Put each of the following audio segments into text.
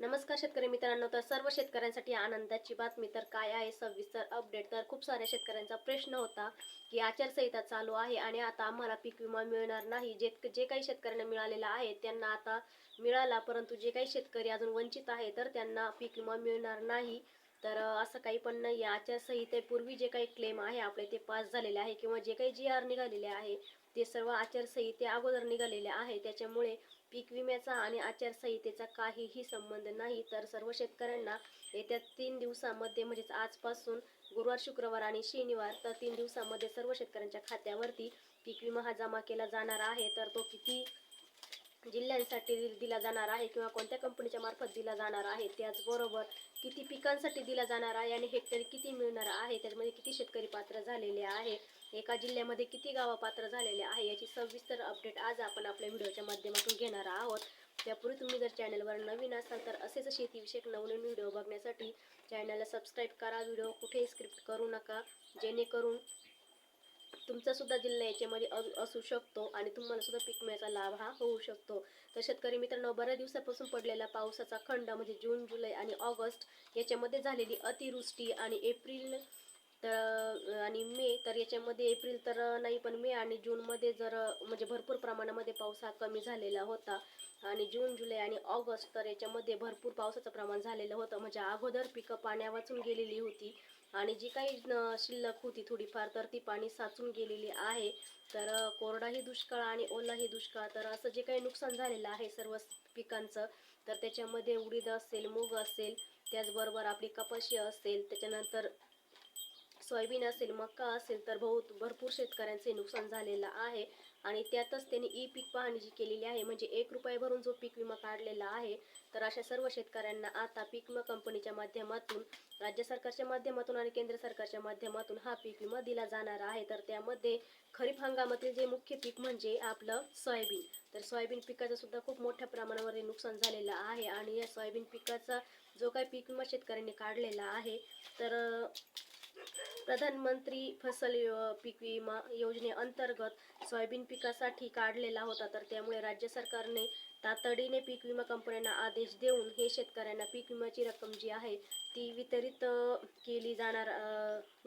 नमस्कार शेतकरी मित्रांनो तर सर्व शेतकऱ्यांसाठी आनंदाची बातमी तर काय आहे? सविस्तर अपडेट तर खूप साऱ्या शेतकऱ्यांचा प्रश्न होता की आचारसंहिता चालू आहे आणि आता आम्हाला पीक विमा मिळणार नाही. जे जे काही शेतकऱ्यांना मिळालेला आहे त्यांना आता मिळाला परंतु जे काही शेतकरी अजून वंचित आहे तर त्यांना पीक विमा मिळणार नाही. तर असं काही पण नाही आहे आचारसंहितेपूर्वी जे काही क्लेम आहे आपले ते पास झालेले आहे. किंवा जे काही जी आर निघालेले आहे ते सर्व आचारसंहिते अगोदर निघालेले आहे. त्याच्यामुळे पीक विम्याचा आणि आचारसंहितेचा काहीही संबंध नाही तर सर्व शेतकऱ्यांना येत्या तीन दिवसामध्ये म्हणजेच आजपासून गुरुवार शुक्रवार आणि शनिवार तर तीन दिवसामध्ये सर्व शेतकऱ्यांच्या खात्यावरती पीक विमा हा जमा केला जाणार आहे. तर तो किती जिल्ह्यांसाठी दिला जाणार आहे किंवा कोणत्या कंपनीच्या मार्फत दिला जाणार आहे त्याचबरोबर किती पिकांसाठी दिला जाणार आहे आणि हेक्टरी किती मिळणार आहे त्याच्यामध्ये किती शेतकरी पात्र झालेले आहे एका जिल्ह्यामध्ये किती गावं पात्र झालेले आहे याची सविस्तर अपडेट आज आपण आपल्या व्हिडिओच्या माध्यमातून घेणार आहोत. त्यापूर्वी तुम्ही जर चॅनलवर नवीन असाल तर असेच शेतीविषयक नवनवीन व्हिडिओ बघण्यासाठी चॅनलला सबस्क्राईब करा. व्हिडिओ कुठेही स्क्रिप्ट करू नका जेणेकरून तुमचा सुद्धा जिल्हा याच्यामध्ये असू शकतो आणि तुम्हाला सुद्धा पीक विम्याचा लाभ हा होऊ शकतो. तर शेतकरी मित्रांनो बऱ्याच दिवसापासून पडलेला पावसाचा खंड म्हणजे जून जुलै आणि ऑगस्ट याच्यामध्ये झालेली अतिवृष्टी आणि एप्रिल तर आणि मे तर याच्यामध्ये एप्रिल तर नाही पण मे आणि जूनमध्ये जर म्हणजे भरपूर प्रमाणामध्ये पाऊस हा कमी झालेला होता. आणि जून जुलै आणि ऑगस्ट तर याच्यामध्ये भरपूर पावसाचं प्रमाण झालेलं होतं. म्हणजे अगोदर पिकं पाण्या वाचून गेलेली होती. आणि जी काही शिल्लक होती थोडीफार तर ती पाणी साचून गेलेली आहे. तर कोरडाही दुष्काळ आणि ओलाही दुष्काळ तर असं जे काही नुकसान झालेलं आहे सर्व पिकांचं तर त्याच्यामध्ये उडीद असेल मूग असेल त्याचबरोबर आपली कपाशी असेल त्याच्यानंतर सोयाबीन असेल मका असेल तर बहुत भरपूर शेतकऱ्यांचे नुकसान झालेलं आहे. आणि त्यातच त्यांनी ई पीक पाहणी जी केलेली आहे म्हणजे एक रुपये भरून जो पीक विमा काढलेला आहे तर अशा सर्व शेतकऱ्यांना आता पीक विमा कंपनीच्या माध्यमातून राज्य सरकारच्या माध्यमातून आणि केंद्र सरकारच्या माध्यमातून हा पीक विमा दिला जाणार आहे. तर त्यामध्ये खरीप हंगामातील जे मुख्य पीक म्हणजे आपलं सोयाबीन. तर सोयाबीन पिकाचं सुद्धा खूप मोठ्या प्रमाणावर नुकसान झालेलं आहे. आणि या सोयाबीन पिकाचा जो काही पीक विमा शेतकऱ्यांनी काढलेला आहे तर प्रधानमंत्री फसल पीक विमा योजनेअंतर्गत सोयाबीन पिकासाठी काढलेला होता तर त्यामुळे राज्य सरकारने तातडीने पीक विमा कंपन्यांना आदेश देऊन हे शेतकऱ्यांना पीक विम्याची रक्कम जी आहे ती वितरित केली जाणार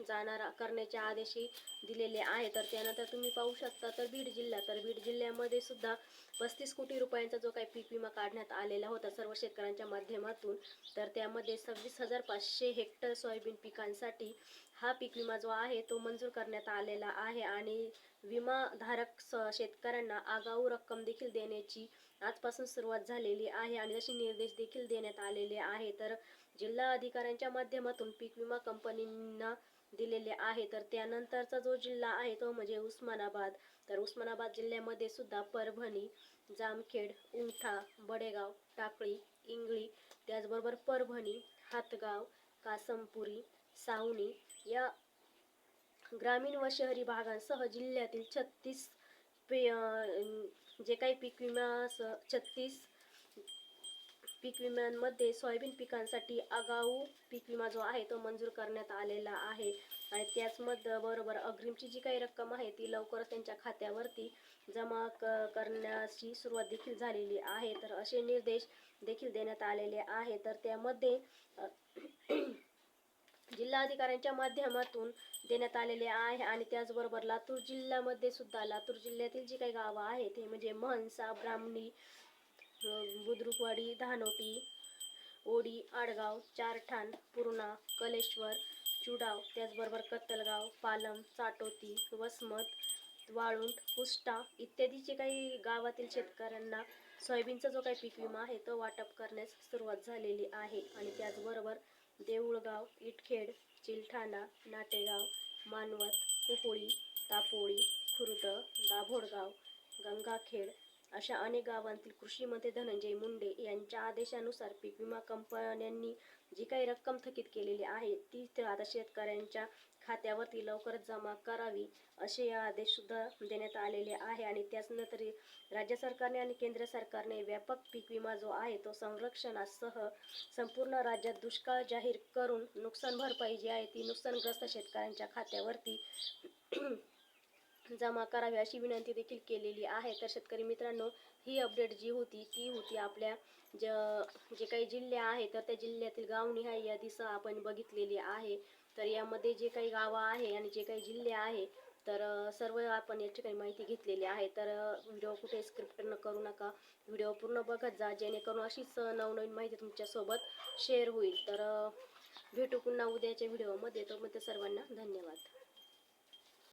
जाणार करण्याचे आदेशही दिलेले आहे तर त्यानंतर तुम्ही पाहू शकता तर बीड जिल्हा तर बीड जिल्ह्यामध्ये सुद्धा पस्तीस कोटी रुपयांचा जो काही पीक विमा काढण्यात आलेला होता सर्व शेतकऱ्यांच्या माध्यमातून तर त्यामध्ये सव्वीस हजार पाचशे हेक्टर सोयाबीन पिकांसाठी हा पीक विमा जो आहे तो मंजूर करण्यात आलेला आहे. आणि विमाधारक स शेतकऱ्यांना आगाऊ रक्कम देखील देण्याची आजपासून सुरुवात झालेली आहे आणि जसे निर्देश देखील देण्यात आलेले आहे तर जिल्हा अधिकाऱ्यांच्या माध्यमातून पीक विमा कंपनींना दिलेले आहे. तर त्यानंतरचा जो जिल्हा आहे तो म्हणजे उस्मानाबाद. तर उस्मानाबाद जिल्ह्यामध्ये सुद्धा परभणी जामखेड उंठा बडेगाव टाकळी इंगळी त्याचबरोबर परभणी हातगाव कासमपुरी सावनी या ग्रामीण व शहरी भागांसह जिल्ह्यातील छत्तीस पे जे काही पीक विमा छत्तीस पीक विम्यांमध्ये सोयाबीन पिकांसाठी आगाऊ पीक विमा जो आहे तो मंजूर करण्यात आलेला आहे. आणि त्याचमध्ये बरोबर अग्रिमची जी काही रक्कम आहे ती लवकरच त्यांच्या खात्यावरती जमा क करण्याची सुरुवात देखील झालेली आहे. तर असे निर्देश देखील देण्यात आलेले आहे. तर त्यामध्ये जिल्हाधिकाऱ्यांच्या माध्यमातून देण्यात आलेले आहे आणि त्याचबरोबर लातूर जिल्ह्यामध्ये सुद्धा लातूर जिल्ह्यातील जी काही गावं आहेत हे म्हणजे म्हणसा ब्राह्मणी बुद्रुकवाडी धानोटी ओडी आडगाव चारठाण पूर्णा कलेश्वर चुडाव त्याचबरोबर कत्तलगाव पालम चाटोती वसमत वाळुंट कुष्टा इत्यादी जे काही गावातील शेतकऱ्यांना सोयाबीनचा जो काही पीक विमा आहे तो वाटप करण्यास सुरुवात झालेली आहे. आणि त्याचबरोबर देऊळगाव इटखेड चिलठाणा नाटेगाव मानवत कुपोळी तापोळी खुर्द दाभोडगाव गंगाखेड अशा अनेक गावांतील कृषी मंत्री धनंजय मुंडे यांच्या आदेशानुसार पीक विमा कंपन्यांनी जी काही रक्कम थकीत केलेली आहे ती आता शेतकऱ्यांच्या खात्यावरती लवकरच जमा करावी असे या आदेश सुद्धा देण्यात आलेले आहे. आणि त्याचनंतर राज्य सरकारने आणि केंद्र सरकारने व्यापक पीक विमा जो आहे तो संरक्षणासह संपूर्ण राज्यात दुष्काळ जाहीर करून नुकसान भरपाई जी आहे ती नुकसानग्रस्त शेतकऱ्यांच्या खात्यावरती जमा करावी अशी विनंती देखील केलेली आहे. तर शेतकरी मित्रांनो ही अपडेट जी होती ती होती आपल्या ज जे काही जिल्हे आहे तर त्या जिल्ह्यातील गावनिहाय यादीसह आपण बघितलेली आहे. तर यामध्ये जे काही गावं आहे आणि जे काही जिल्हे आहे तर सर्व आपण या ठिकाणी माहिती घेतलेली आहे. तर व्हिडिओ कुठे स्क्रिप्ट न करू नका. व्हिडिओ पूर्ण बघत जा जेणेकरून अशीच नवनवीन माहिती तुमच्यासोबत शेअर होईल. तर भेटू पुन्हा उद्याच्या व्हिडिओमध्ये. तोपर्यंत सर्वांना धन्यवाद.